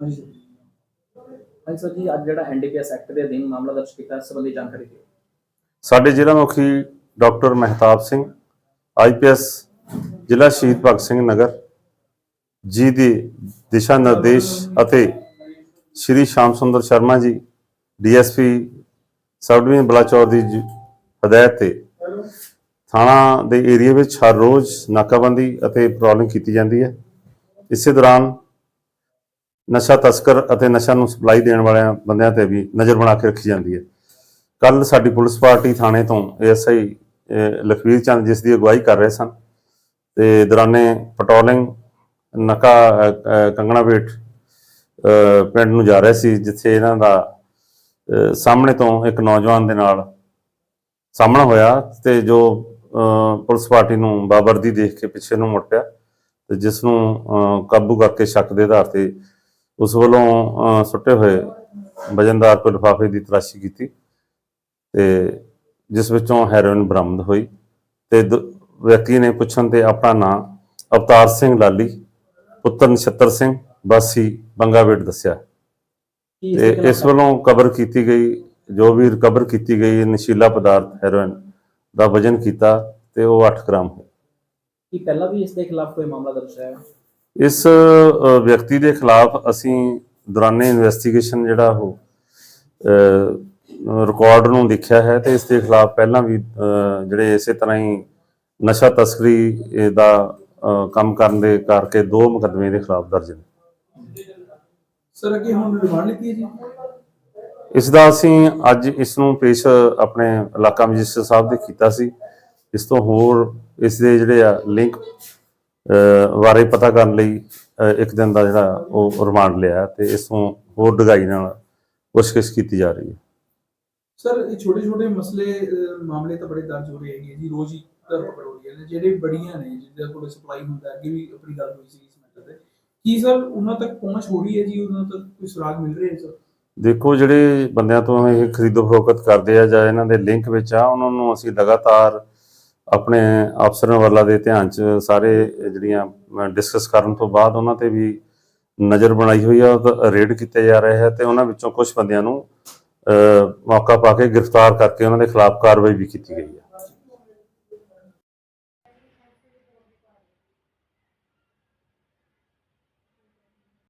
ਹਾਂਜੀ ਹਾਂਜੀ ਸਰ ਜੀ, ਅੱਜ ਜਿਹੜਾ ਐਨਡੀਪੀਐਸ ਐਕਟ ਦੇ ਅਧੀਨ ਮਾਮਲਾ ਦਰਜ ਕੀਤਾ, ਇਸ ਸੰਬੰਧੀ ਜਾਣਕਾਰੀ ਦਿਓ। ਸਾਡੇ ਜ਼ਿਲ੍ਹਾ ਮੁਖੀ ਡਾਕਟਰ ਮਹਿਤਾਬ ਸਿੰਘ ਆਈਪੀਐਸ ਜ਼ਿਲ੍ਹਾ ਸ਼ਹੀਦ ਭਗਤ ਸਿੰਘ ਨਗਰ, ਜੀ ਦੇ ਦਿਸ਼ਾ ਨਿਰਦੇਸ਼ ਅਤੇ ਸ਼੍ਰੀ Sham Sundar Sharma ji DSP sub division Balachaur ਦੀ ਜ- ਹਦਾਇਤ ਤੇ ਥਾਣਾ ਦੇ ਏਰੀਆ ਵਿੱਚ ਹਰ ਰੋਜ਼ ਨਾਕਾਬੰਦੀ ਅਤੇ ਪੈਟਰੋਲਿੰਗ ਕੀਤੀ ਜਾਂਦੀ ਹੈ। ਇਸੇ ਦੌਰਾਨ ਨਸ਼ਾ ਤਸਕਰ ਅਤੇ ਨਸ਼ਾ ਨੂੰ ਸਪਲਾਈ ਦੇਣ ਵਾਲਿਆਂ ਬੰਦਿਆਂ ਤੇ ਵੀ ਨਜ਼ਰ ਬਣਾ ਕੇ ਰੱਖੀ ਜਾਂਦੀ ਹੈ। ਕੱਲ ਸਾਡੀ ਪੁਲਿਸ ਪਾਰਟੀ ਥਾਣੇ ਤੋਂ ਐਸਆਈ ਲਖਵੀਰ ਚੰਦ ਜਿਸ ਦੀ ਅਗਵਾਈ ਕਰ ਰਹੇ ਸਨ ਤੇ ਦੌਰਾਨੇ ਪੈਟਰੋਲਿੰਗ ਨਕਾ ਅ, ਕੰਗਣਾ ਵੇਟ ਪਿੰਡ ਨੂੰ ਜਾ ਰਹੇ ਸੀ ਜਿੱਥੇ ਇਹਨਾਂ ਦਾ ਸਾਹਮਣੇ ਤੋਂ ਇੱਕ ਨੌਜਵਾਨ ਦੇ ਨਾਲ ਸਾਹਮਣਾ ਹੋਇਆ ਤੇ ਜੋ ਪੁਲਿਸ ਪਾਰਟੀ ਨੂੰ ਬਾਬਰਦੀ ਦੇਖ ਕੇ ਪਿੱਛੇ ਨੂੰ ਮੁੜ ਪਿਆ ਤੇ ਜਿਸ ਨੂੰ ਕਾਬੂ ਕਰਕੇ ਸ਼ੱਕ ਦੇ ਆਧਾਰ ਤੇ ਉਸ ਵੱਲੋਂ ਸੁੱਟੇ ਹੋਏ ਵਜਨਦਾਰ ਕੋਈ ਲਿਫਾਫੇ ਦੀ ਤਲਾਸ਼ੀ ਕੀਤੀ ਤੇ ਜਿਸ ਵਿੱਚੋਂ ਹੈਰੋਇਨ ਬਰਾਮਦ ਹੋਈ ਤੇ ਦ- ਵਿਅਕਤੀ ਨੇ ਪੁੱਛਣ ਤੇ ਆਪਣਾ ਨਾਮ ਅਵਤਾਰ ਸਿੰਘ ਲਾਲੀ ਪੁੱਤਰ ਨਛੱਤਰ ਸਿੰਘ ਵਾਸੀ ਬੰਗਾਵੇਟ ਦੱਸਿਆ। ਤੇ ਇਸ ਦੇ ਇਸ ਵੱਲੋਂ ਕਬਰ ਕੀਤੀ ਗਈ ਜੋ ਵੀ ਰਿਕਵਰ ਕੀਤੀ ਗਈ ਨਸ਼ੀਲਾ ਪਦਾਰਥ ਹੈਰੋਇਨ ਦਾ ਵਜਨ ਕੀਤਾ ਤੇ ਉਹ 8 ਗ੍ਰਾਮ ਹੋਇਆ। ਕੀ ਪਹਿਲਾਂ ਵੀ ਇਸ ਦੇ ਖਿਲਾਫ ਕੋਈ ਮਾਮਲਾ ਦਰਜ ਹੈ? ਇਸ ਵਿਅਕਤੀ ਦੇ ਖਿਲਾਫ ਅਸੀਂ ਦੌਰਾਨੇ ਇਨਵੈਸਟੀਗੇਸ਼ਨ ਜਿਹੜਾ ਉਹ ਰਿਕਾਰਡ ਨੂੰ ਦੇਖਿਆ ਹੈ ਤੇ ਇਸ ਦੇ ਖਿਲਾਫ ਪਹਿਲਾਂ ਵੀ ਜਿਹੜੇ ਇਸੇ ਤਰ੍ਹਾਂ ਹੀ ਨਸ਼ਾ ਤਸਕਰੀ ਦਾ ਕੰਮ ਕਰਨ ਦੇ ਕਰਕੇ ਦੋ ਮੁਕੱਦਮੇ ਦੇ ਖਿਲਾਫ ਦਰਜ ਨੇ। ਸਰ ਅੱਗੇ ਹੁਣ ਰਿਮਾਂਡ ਹੈ ਜੀ? ਇਸ ਦਾ ਅਸੀਂ ਅੱਜ ਇਸ ਨੂੰ ਪੇਸ਼ ਆਪਣੇ ਇਲਾਕਾ ਮੈਜਿਸਟਰ ਸਾਹਿਬ ਦੇ ਕੀਤਾ ਸੀ। ਇਸ ਤੋਂ ਹੋਰ ਇਸ ਦੇ ਜਿਹੜੇ ਆ ਲਿੰਕ ਬਾਰੇ ਪਤਾ ਕਰਨ ਲਈ ਇੱਕ ਦਿਨ ਦਾ ਜਿਹੜਾ ਉਹ ਰਿਮਾਂਡ ਲਿਆ ਤੇ ਇਸ ਤੋਂ ਹੋਰ ਡਗਾਈ ਨਾਲ ਪੁੱਛਗਿੱਛ ਕੀਤੀ ਜਾ ਰਹੀ ਹੈ। ਸਰ, ਇਹ ਛੋਟੇ ਛੋਟੇ ਮਸਲੇ ਮਾਮਲੇ ਤਾਂ ਬੜੇ ਦਰਜ ਹੋ ਰਹੇ ਹੈਗੇ ਜੀ, ਰੋਜ਼ ਹੀ ਧਰਪਕੜ ਹੋ ਰਹੀ ਹੈ ਜਿਹੜੇ ਬੜੀਆਂ ਨੇ ਜਿਹਦੇ ਕੋਲ ਸਪਲਾਈ ਹੁੰਦਾ, ਅੱਗੇ ਵੀ ਆਪਣੀ ਗੱਲ ਹੋਈ ਸੀ ਇਸ ਮੈਟਰ ਤੇ। ਕੀ ਸਰ, ਉਹਨਾਂ ਤੱਕ ਪਹੁੰਚ ਹੋ ਰਹੀ ਹੈ ਜੀ, ਉਹਨਾਂ ਤੱਕ ਕੋਈ ਸੁਰਾਗ ਮਿਲ ਰਿਹਾ ਹੈ ਸਰ? ਦੇਖੋ ਜਿਹੜੇ ਬੰਦਿਆਂ ਤੋਂ ਇਹ ਖਰੀਦੋ ਫਰੋਖਤ ਕਰਦੇ ਆ ਜਾਂ ਇਹਨਾਂ ਦੇ ਲਿੰਕ ਵਿੱਚ ਆ, ਉਹਨਾਂ ਨੂੰ ਅਸੀਂ ਲਗਾਤਾਰ ਆਪਣੇ ਅਫਸਰਾਂ ਵੱਲਾਂ ਦੇ ਧਿਆਨ 'ਚ ਸਾਰੇ ਜਿਹੜੀਆਂ ਡਿਸਕਸ ਕਰਨ ਤੋਂ ਬਾਅਦ ਉਹਨਾਂ ਤੇ ਵੀ ਨਜ਼ਰ ਬਣਾਈ ਹੋਈ ਆ, ਉਹ ਰੇਡ ਕੀਤੇ ਜਾ ਰਹੇ ਹੈ ਤੇ ਉਹਨਾਂ ਵਿੱਚੋਂ ਕੁਝ ਬੰਦਿਆਂ ਨੂੰ ਮੌਕਾ ਪਾ ਕੇ ਗ੍ਰਿਫਤਾਰ ਕਰਕੇ ਉਹਨਾਂ ਦੇ ਖਿਲਾਫ ਕਾਰਵਾਈ ਵੀ ਕੀਤੀ ਗਈ ਹੈ